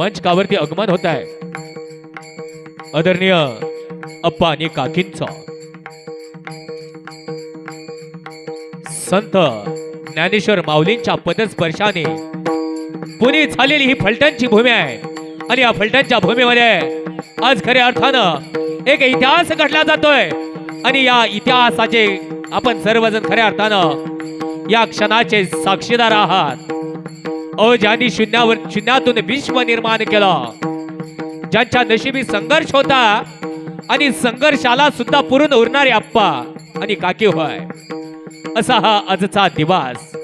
मंचकावरती आगमन होत आहे. आदरणीय अप्पा आणि काकींचा. संत ज्ञानेश्वर माऊलींच्या पदस्पर्शाने पुणे झालेली ही फलटणची भूमी आहे. आणि या फलटणच्या भूमीमध्ये आज खऱ्या अर्थानं एक इतिहास घडला जातोय. आणि या इतिहासाचे आपण सर्वजण खऱ्या अर्थानं या क्षणाचे साक्षीदार आहात. अ ज्यांनी शून्यावर शून्यातून विश्व निर्माण केलं. ज्यांच्या नशिबी संघर्ष होता आणि संघर्षाला सुद्धा पुरून उरणारे आप्पा आणि काकी होय. असा हा आजचा दिवस.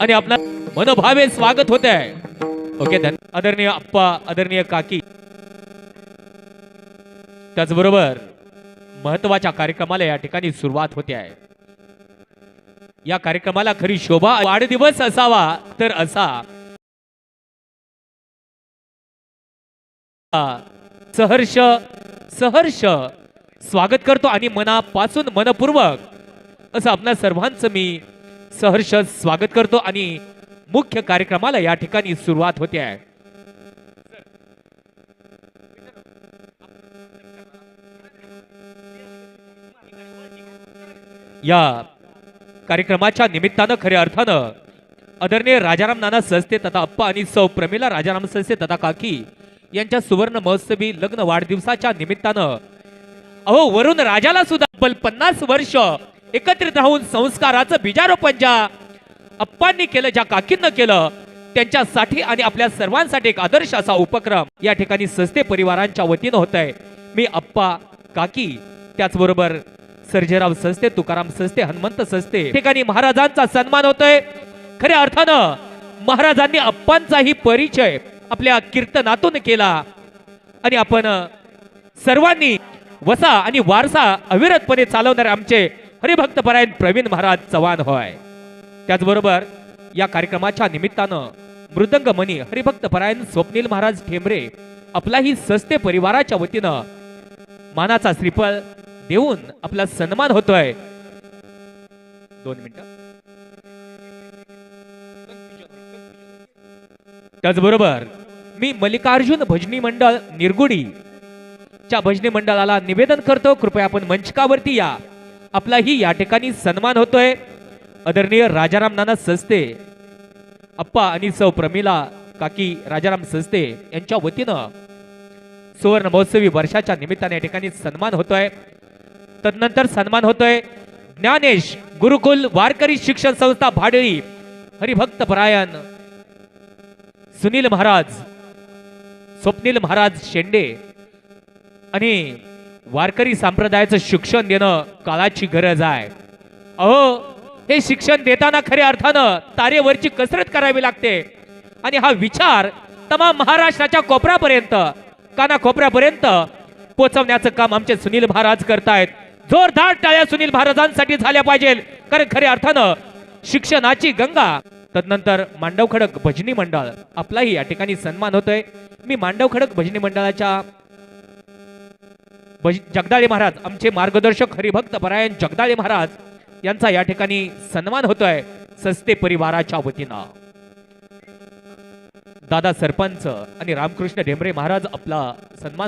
आणि आपला मनोभावे स्वागत होत आहे ओके धन आदरणीय आप्पा आदरणीय काकी. त्याचबरोबर महत्त्वाच्या कार्यक्रमाला या ठिकाणी सुरुवात होते आहे. या कार्यक्रमाला खरी शोभा वाढदिवस असावा तर असा. सहर्ष सहर्ष. स्वागत करतो आणि मनापासून मनपूर्वक. असं आपल्या सर्वांचं मी सहर्ष स्वागत करतो आणि मुख्य कार्यक्रमाला या ठिकाणी सुरुवात होते. आहे या कार्यक्रमाच्या निमित्तानं खऱ्या अर्थानं आदरणीय राजाराम नाना संस्थे तथा अप्पा आणि सौ प्रमिला राजाराम संस्थे तथा काकी यांच्या सुवर्ण महोत्सवी लग्न वाढदिवसाच्या निमित्तानं अहो वरून राजाला सुद्धा अब्बल पन्नास वर्ष एकत्रित राहून संस्काराचं बीजारोपण ज्या अप्पांनी केलं ज्या काकींना केलं त्यांच्यासाठी आणि आपल्या सर्वांसाठी एक आदर्श असा उपक्रम या ठिकाणी संस्थे परिवारांच्या वतीनं होत आहे मी अप्पा काकी त्याचबरोबर सर्जेराव संस्थे तुकाराम संस्थे हनुमंत संस्थे ठिकाणी महाराजांचा सन्मान होतोय. खऱ्या अर्थानं महाराजांनी अप्पांचाही परिचय आपल्या कीर्तनातून केला. आणि आपण सर्वांनी वसा आणि वारसा अविरतपणे चालवणारे आमचे हरिभक्तपरायण प्रवीण महाराज चव्हाण होय. त्याचबरोबर या कार्यक्रमाच्या निमित्तानं मृदंग मनी हरिभक्तपरायण स्वप्नील महाराज ठेंबरे आपलाही सस्ते परिवाराच्या वतीनं मानाचा श्रीफळ देऊन आपला सन्मान होतोय. दोन मिनिटं. त्याचबरोबर मी मल्लिकार्जुन भजनी मंडळ निरगुडी च्या भजनी मंडळाला निवेदन करतो. कृपया आपण मंचकावरती या. आपलाही या ठिकाणी सन्मान होतोय. आदरणीय राजाराम नाना संस्थे अप्पा आणि सौ प्रमिला काकी राजाराम संस्थे यांच्या वतीनं सुवर्ण महोत्सवी वर्षाच्या निमित्ताने या ठिकाणी सन्मान होतोय. तदनंतर सन्मान होतोय. ज्ञानेश गुरुकुल वारकरी शिक्षण संस्था भाडळी हरिभक्त परायण. सुनील महाराज स्वप्नील महाराज शेंडे आणि वारकरी संप्रदायाचं शिक्षण देणं काळाची गरज आहे. अहो हे शिक्षण देताना खऱ्या अर्थानं तारेवरची कसरत करावी लागते. आणि हा विचार तमाम महाराष्ट्राच्या कोपऱ्यापर्यंत काना कोपऱ्यापर्यंत पोचवण्याचं काम आमचे सुनील महाराज करतायत. जोरदार टाळ्या सुनील महाराजांसाठी झाल्या पाहिजे. कारण खऱ्या अर्थानं शिक्षणाची गंगा तदनंतर मांडव खडक भजनी मंडळ आपलाही या ठिकाणी सन्मान होतोय. मी मांडव खडक भजनी मंडळाच्या भज- जगदाळे महाराज आमचे मार्गदर्शक हरिभक्त परायण जगदाळे महाराज यांचा या ठिकाणी सन्मान होतोय सस्ते परिवाराच्या वतीनं. दादा सरपंच आणि रामकृष्ण ढेंबरे महाराज आपला सन्मान